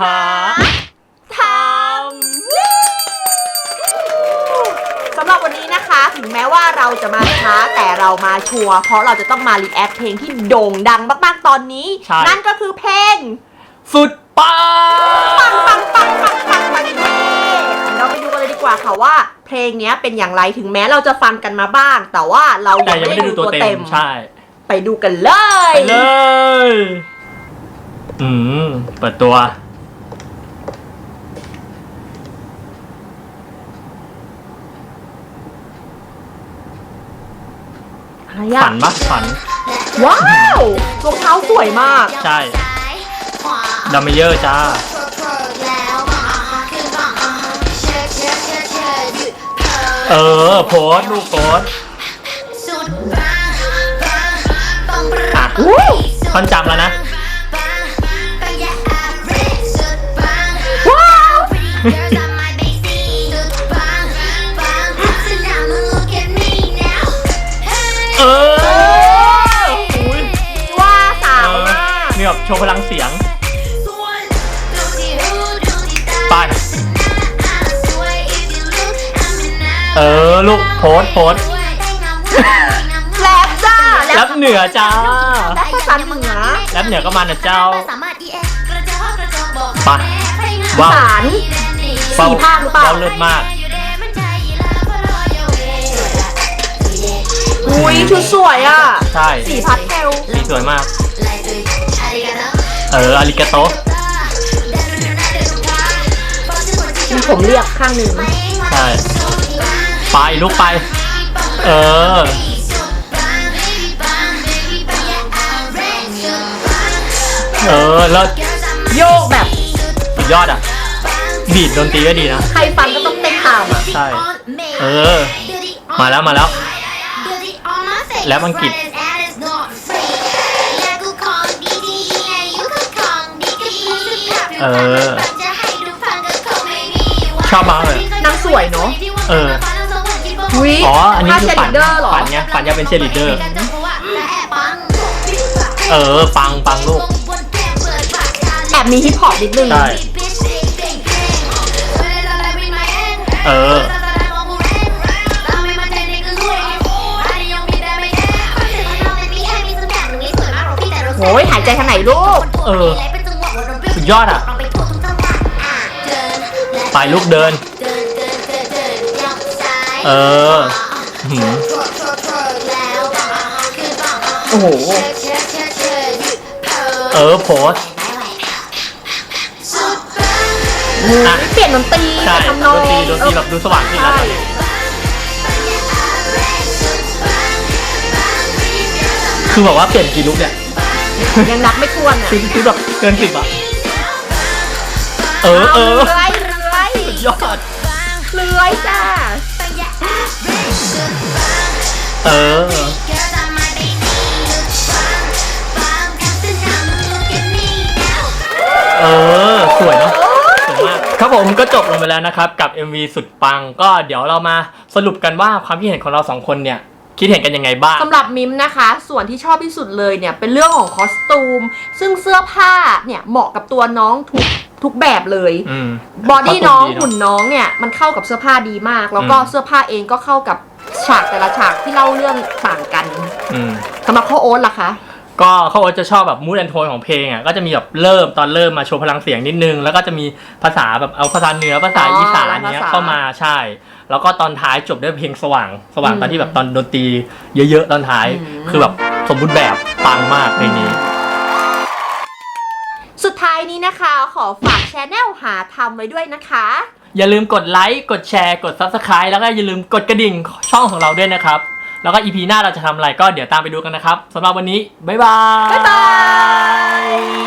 หาทำสำหรับวันนี้นะคะ ถึงแม้ว่าเราจะมาช้าแต่เรามาชัวร์เพราะเราจะต้องมารีแอคเพลงที่โด่งดังมากๆตอนนี้ ใช่ นั่นก็คือเพลง สุดปังปังปังปังปังปังปังเย่เราไปดูกันเลยดีกว่าค่ะว่า เพลงเนี้ยเป็นอย่างไรถึงแม้เราจะฟังกันมาบ้าง แต่ว่าเราแต่ยังยังไม่ไม่ได้ได้ดูดูตัตัววเต็เต็มมใช่ไปดูกันเลย ไปเลย อืม เปิดตัว อะไรอะฝันปะฝัน ว้าวรองเท้าสวยมาก ใช่ ดัมเมเยอร์จ้า เออ โพสต์ลูกโพสต์อะอู้ท่อนจำแล้วนะ ว้าว ชว์พลังเสียง ไป เออ ลูกโพสต์โพสต์แรปจ้าแรปเหนือจ้าแรปภาษาเหนือแรปเหนือก็มานะเจ้าไปว้าวสารสี่ภาคหรือเปล่าเบาเลิศมาก อุ้ยชุดสวยอะ ใช่สีพัดเทลสีสวยมาก เอออาริกาโตมีผมเรียกข้างหนึ่งใช่ ไปลูกไป เออ เออแล้วโยกแบบสุดยอดอะ บีดดนตรีก็ดีนะ ใครฟังก็ต้องเต้นตามอะ ใช่ เออ มาแล้วมาแล้ว แล้วอังกฤษเออชอบมากเลยนางสวยเนอะเอออุ้ยอ๋ออันนี้ถ้าคือเชฝัลินเดอร์หรอฝันไงฝันจะเป็นเชยร์ลีดเดอร์เออปังปังลูกแอบมีฮิปฮอปนิดนึงใช่เออ โอ้ยหายใจทางไหนลูก เออ สุดยอดอะ ไปลูกเดิน เออหืมโอ้โห เออโพสต์อะเปลี่ยนดนตรีใช่ทำนดองนตรีดนตรีแบบดูสว่างขึ้นแล้วใช่คือแบบว่าเปลี่ยนกี่ลุกเนี่ย ยังนับไม่ถ้วนอะคือคือแบบเกินสิบอะ เออเออเลื้อยเลื้อยสุดยอดเลื้อยจ้า เออ เออ สวยเนาะสวยมาก ครับผมก็จบลงไปแล้วนะครับ กับ MV สุดปังก็เดี๋ยวเรามาสรุปกันว่าความคิดเห็นของเราสองคนเนี่ย คิดเห็นกันยังไงบ้าง สำหรับมิมนะคะ ส่วนที่ชอบที่สุดเลยเนี่ย เป็นเรื่องของคอสตูม ซึ่งเสื้อผ้าเนี่ยเหมาะกับตัวน้องทุกทุกแบบเลย อืมบอดี้น้องขอบคุณดีเนอะหุ่นน้องเนี่ย มันเข้ากับเสื้อผ้าดีมาก แล้วก็อืมเสื้อผ้าเองก็เข้ากับฉากแต่ละฉากที่เล่าเรื่องต่างกันอืมสำหรับข้าวโอ๊ตล่ะคะ ก็เขาจะชอบแบบมูดแอนโทนของเพลงอะก็จะมีแบบเริ่มตอนเริ่มมาโชว์พลังเสียงนิดนึง แล้วก็จะมีภาษาแบบเอาภาษาเหนือภาษาอ๋ออีสานหลายเนี้ยภาษาเข้ามาใช่ แล้วก็ตอนท้ายจบด้วยเพลงสว่าง สว่างอืมตอนที่แบบตอนดนตรีเยอะๆตอนท้ายอืมคือแบบสมบูรณ์แบบปังมากเพลงนี้สุดท้ายนี้นะคะขอฝากชแนลหาทำไว้ด้วยนะคะ อย่าลืมกดไลค์ กดแชร์ กด Subscribe แล้วก็อย่าลืมกดกระดิ่งช่องของเราด้วยนะครับ แล้วก็อีพีหน้าเราจะทำอะไรก็เดี๋ยวตามไปดูกันนะครับสำหรับวันนี้บ๊ายบาย บ๊ายบาย